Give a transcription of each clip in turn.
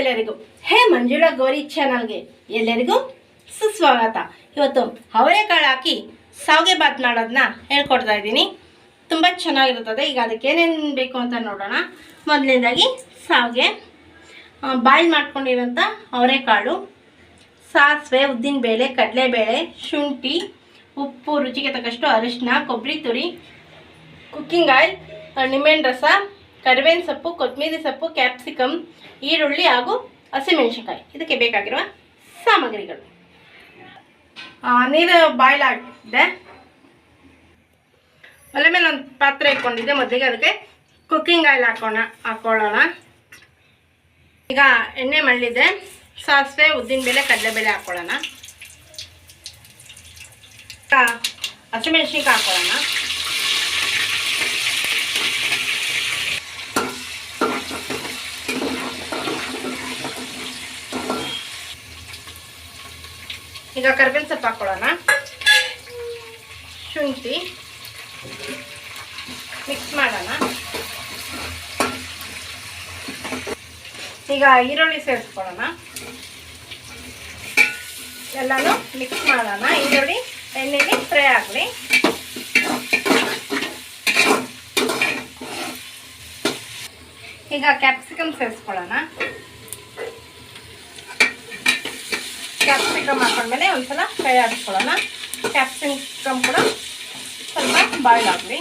ಎಲ್ಲರಿಗೂ. ಹೇ ಮಂಜುಳಾ ಗೌರಿ ಚಾನಲ್ಗೆ ಎಲ್ಲರಿಗೂ ಸುಸ್ವಾಗತ. ಇವತ್ತು ಅವರೆಕಾಳು ಹಾಕಿ ಸಾವಿಗೆ ಬಾತ್ ಮಾಡೋದನ್ನ ಹೇಳ್ಕೊಡ್ತಾ ಇದ್ದೀನಿ. ತುಂಬ ಚೆನ್ನಾಗಿರುತ್ತದೆ. ಈಗ ಅದಕ್ಕೆ ಏನೇನು ಬೇಕು ಅಂತ ನೋಡೋಣ. ಮೊದಲನೇದಾಗಿ ಸಾವಿಗೆ ಬಾಯ್ಲ್ ಮಾಡ್ಕೊಂಡಿರೋಂಥ ಅವರೆಕಾಳು. ಸಾಸಿವೆ, ಉದ್ದಿನಬೇಳೆ, ಕಡಲೆಬೇಳೆ, ಶುಂಠಿ, ಉಪ್ಪು, ರುಚಿಗೆ ತಕ್ಕಷ್ಟು ಅರಿಶಿನ ಕೊಬ್ಬರಿ, ತುರಿ ಕುಕ್ಕಿಂಗ್ ಆಯಿಲ್ ನಿಂಬೆಹಣ್ಣು ರಸ ಕರಿಬೇವಿನ ಸೊಪ್ಪು ಕೊತ್ತಂಬರಿ ಸೊಪ್ಪು, ಕ್ಯಾಪ್ಸಿಕಮ್, ಈರುಳ್ಳಿ ಹಾಗೂ ಹಸಿಮೆಣಸಿನ್ಕಾಯಿ. ಇದಕ್ಕೆ ಬೇಕಾಗಿರುವ ಸಾಮಗ್ರಿಗಳು. ನೀರು ಬಾಯ್ಲ್ ಆಗಿದೆ ಒಲೆ ಮೇಲೆ ಒಂದು ಪಾತ್ರೆ ಇಟ್ಕೊಂಡಿದ್ದೆ. ಮೊದಲಿಗೆ ಅದಕ್ಕೆ ಕುಕ್ಕಿಂಗ್ ಆಯಿಲ್ ಹಾಕೋಣ, ಹಾಕೊಳ್ಳೋಣ. ಈಗ ಎಣ್ಣೆ ಮಳ್ಳಿದೆ. ಸಾಸಿವೆ ಉದ್ದಿನಬೇಳೆ ಕಡಲೆಬೇಳೆ ಹಾಕ್ಕೊಳ್ಳೋಣ ಹಸಿಮೆಣಸಿನ್ಕಾಯಿ ಹಾಕೊಳ್ಳೋಣ. ಈಗ ಕರ್ಬೇವಿನ ಸೊಪ್ಪು ಹಾಕೊಳ್ಳೋಣ. ಶುಂಠಿ. ಮಿಕ್ಸ್ ಮಾಡೋಣ. ಈಗ ಈರುಳ್ಳಿ ಸೇರಿಸ್ಕೊಳ್ಳೋಣ. ಎಲ್ಲನೂ ಮಿಕ್ಸ್ ಮಾಡೋಣ. ಈರುಳ್ಳಿ ಎಣ್ಣೆಲಿ ಫ್ರೈ ಆಗಲಿ. ಈಗ ಕ್ಯಾಪ್ಸಿಕಮ್ ಸೇರಿಸ್ಕೊಳ್ಳೋಣ. ಕ್ಯಾಪ್ಸಿಕಮ್ ಹಾಕೊಂಡ್ಮೇಲೆ ಒಂದ್ಸಲ ಫ್ರೈ ಆಡಿಸ್ಕೊಳ್ಳೋಣ ಕ್ಯಾಪ್ಸಿಕಮ್ ಕೂಡ ಸ್ವಲ್ಪ ಬಾಯ್ಲ್ ಆಗಲಿ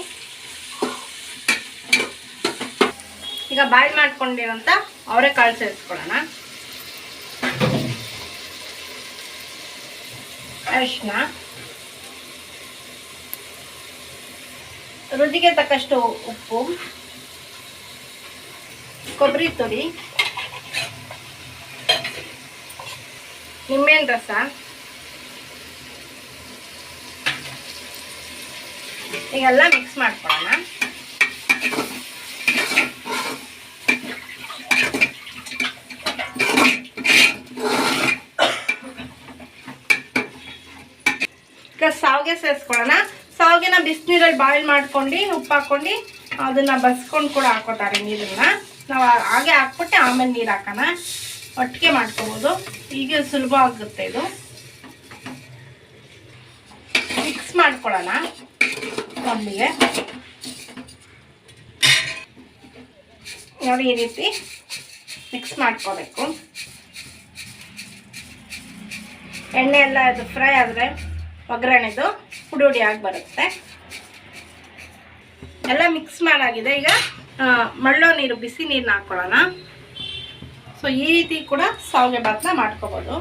ಈಗ ಬಾಯ್ಲ್ ಅವರೇ ಕಾಳು ಸೇರಿಸ್ಕೊಳ್ಳೋಣ ಅರಿಶಿನ ರುಚಿಗೆ ತಕ್ಕಷ್ಟು ಉಪ್ಪು ಕೊಬ್ಬರಿ ತುರಿ ನಿಂಬೆಹಣ್ಣು ರಸ? ಈಗೆಲ್ಲ ಮಿಕ್ಸ್ ಮಾಡ್ಕೊಳ್ಳೋಣ. ಈಗ ಸಾವಿಗೆ ಸೇರಿಸ್ಕೊಳ್ಳೋಣ. ಸಾವಿಗೆನ ಬಿಸಿನೀರಲ್ಲಿ ಬಾಯಿಲ್ ಮಾಡ್ಕೊಂಡು, ಉಪ್ಪು ಹಾಕೊಂಡು ಅದನ್ನ ಬಸ್ಕೊಂಡು ಕೂಡ ಹಾಕೋತಾರೆ ನೀರನ್ನ. ನಾವು ಹಾಗೆ ಹಾಕ್ಬಿಟ್ಟು ಆಮೇಲೆ ನೀರು ಹಾಕೋಣ. ಒಟ್ಟಿಗೆ ಮಾಡ್ಕೋಬೋದು. ಈಗ ಸುಲಭ ಆಗುತ್ತೆ ಇದು. ಮಿಕ್ಸ್ ಮಾಡ್ಕೊಳ್ಳೋಣ ಕಮ್ಮಿಗೆ ನೋಡಿ ಈ ರೀತಿ ಮಿಕ್ಸ್ ಮಾಡ್ಕೋಬೇಕು. ಎಣ್ಣೆ ಎಲ್ಲ ಇದು ಫ್ರೈ ಆದರೆ ಒಗ್ಗರಣೆದು ಪುಡಿ ಹುಡಿ ಆಗಿ ಬರುತ್ತೆ. ಎಲ್ಲ ಮಿಕ್ಸ್ ಮಾಡಾಗಿದೆ. ಈಗ ಮಳ್ಳೋ ನೀರು, ಬಿಸಿ ನೀರನ್ನ ಹಾಕ್ಕೊಳ್ಳೋಣ ಸೊ ಈ ರೀತಿ ಕೂಡ ಸಾವಿಗೆ ಭಾತ್ನ ಮಾಡ್ಕೋಬೋದು.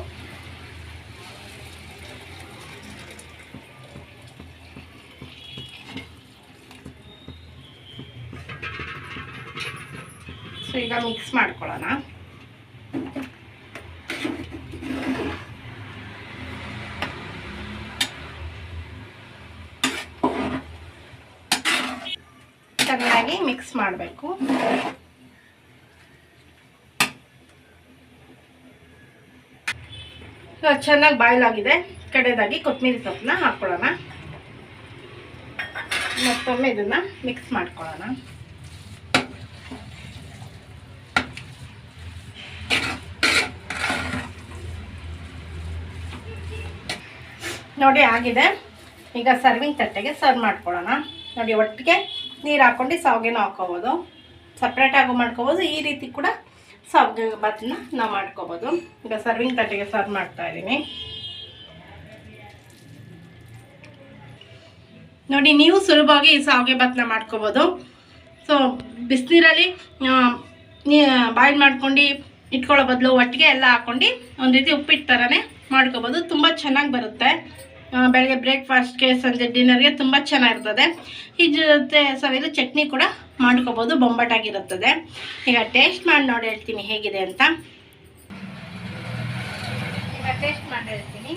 ಸೊ ಈಗ ಮಿಕ್ಸ್ ಮಾಡ್ಕೊಳ್ಳೋಣ. ಚೆನ್ನಾಗಿ ಮಿಕ್ಸ್ ಮಾಡಬೇಕು. ಚೆನ್ನಾಗಿ ಬಾಯ್ಲ್ ಆಗಿದೆ. ಕಡೆದಾಗಿ ಕೊತ್ತಂಬರಿ ಸೊಪ್ಪನ್ನ ಹಾಕ್ಕೊಳ್ಳೋಣ ಮತ್ತೊಮ್ಮೆ ಇದನ್ನ ಮಿಕ್ಸ್ ಮಾಡ್ಕೊಳ್ಳೋಣ. ನೋಡಿ, ಆಗಿದೆ. ಈಗ ಸರ್ವಿಂಗ್ ತಟ್ಟೆಗೆ ಸರ್ವ್ ಮಾಡ್ಕೊಳ್ಳೋಣ. ನೋಡಿ, ಒಟ್ಟಿಗೆ ನೀರು ಹಾಕ್ಕೊಂಡು ಸಾವಿಗೆನೂ ಹಾಕ್ಕೋಬೋದು ಸಪ್ರೇಟಾಗೂ ಮಾಡ್ಕೋಬೋದು. ಈ ರೀತಿ ಕೂಡ ಸಾವಿಗೆ ಭಾತನ್ನ ನಾವು ಮಾಡ್ಕೋಬೋದು. ಈಗ ಸರ್ವಿಂಗ್ ತಟ್ಟೆಗೆ ಸರ್ವ್ ಮಾಡ್ತಾ ಇದ್ದೀನಿ. ನೋಡಿ, ನೀವು ಸುಲಭವಾಗಿ ಈ ಸಾವಿಗೆ ಭಾತನ್ನ ಮಾಡ್ಕೋಬೋದು. ಸೊ ಬಿಸಿನೀರಲ್ಲಿ ಬಾಯ್ಲ್ ಮಾಡ್ಕೊಂಡು ಇಟ್ಕೊಳ್ಳೋ ಬದಲು ಒಟ್ಟಿಗೆ ಎಲ್ಲ ಹಾಕ್ಕೊಂಡು ಒಂದು ರೀತಿ ಉಪ್ಪಿಟ್ಟು ಥರನೇ ಮಾಡ್ಕೋಬೋದು. ತುಂಬ ಚೆನ್ನಾಗಿ ಬರುತ್ತೆ. ಬೆಳಗ್ಗೆ ಬ್ರೇಕ್ಫಾಸ್ಟ್ಗೆ ಸಂಜೆ ಡಿನ್ನರ್ಗೆ ತುಂಬ ಚೆನ್ನಾಗಿರ್ತದೆ. ಈ ಜೊತೆ ಸವಿಲು ಚಟ್ನಿ ಕೂಡ ಮಾಡ್ಕೋಬೋದು, ಬೊಂಬಾಟಾಗಿರುತ್ತದೆ. ಈಗ ಟೇಸ್ಟ್ ಮಾಡಿ ನೋಡಿ ಹೇಳ್ತೀನಿ ಹೇಗಿದೆ ಅಂತ. ಈಗ ಟೇಸ್ಟ್ ಮಾಡಿ ಹೇಳ್ತೀನಿ.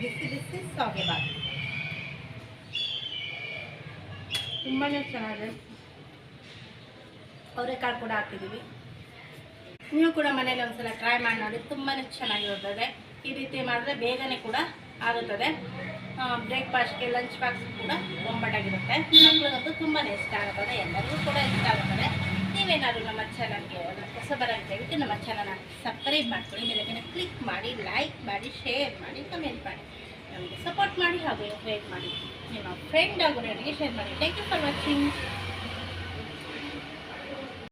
ಬಿಸಿ ಬಿಸಿ ಸಾಗೆ ತುಂಬಾ ಚೆನ್ನಾಗಿದೆ. ಅವರೆಕಾಳು ಕೂಡ ಹಾಕಿದ್ದೀವಿ. ನೀವು ಕೂಡ ಮನೇಲಿ ಒಂದ್ಸಲ ಟ್ರೈ ಮಾಡಿ ನೋಡಿ ತುಂಬಾ ಚೆನ್ನಾಗಿರುತ್ತದೆ. ಈ ರೀತಿ ಮಾಡಿದ್ರೆ ಬೇಗನೆ ಕೂಡ ಆಗುತ್ತದೆ. ಬ್ರೇಕ್ಫಾಸ್ಟ್ಗೆ ಲಂಚ್ ಬಾಕ್ಸ್ ಕೂಡ ಬೊಂಬಾಟಾಗಿರುತ್ತೆ. ಮಕ್ಕಳಿಗಂತೂ ತುಂಬಾ ಇಷ್ಟ ಆಗುತ್ತದೆ ಎಲ್ಲರಿಗೂ ಕೂಡ ಇಷ್ಟ ಆಗುತ್ತದೆ. ನೀವೇನಾದ್ರೂ ನಮ್ಮ ಚಾನಲ್ಗೆ ಹೊಸಬರಾಗಿ ದಯವಿಟ್ಟು ನಮ್ಮ ಚಾನಲ್ನ ಸಬ್ಸ್ಕ್ರೈಬ್ ಮಾಡ್ಕೊಳ್ಳಿ ಬೆಳಗ್ಗೆ ಕ್ಲಿಕ್ ಮಾಡಿ ಲೈಕ್ ಮಾಡಿ ಶೇರ್ ಮಾಡಿ ಕಮೆಂಟ್ ಮಾಡಿ. ನಮಗೆ ಸಪೋರ್ಟ್ ಮಾಡಿ ಹಾಗೂ ಎಂಕರೇಜ್ ಮಾಡಿ. ನಿಮ್ಮ ಫ್ರೆಂಡ್ ಹಾಗೂ ನನಗೆ ಶೇರ್ ಮಾಡಿ. Thank you for watching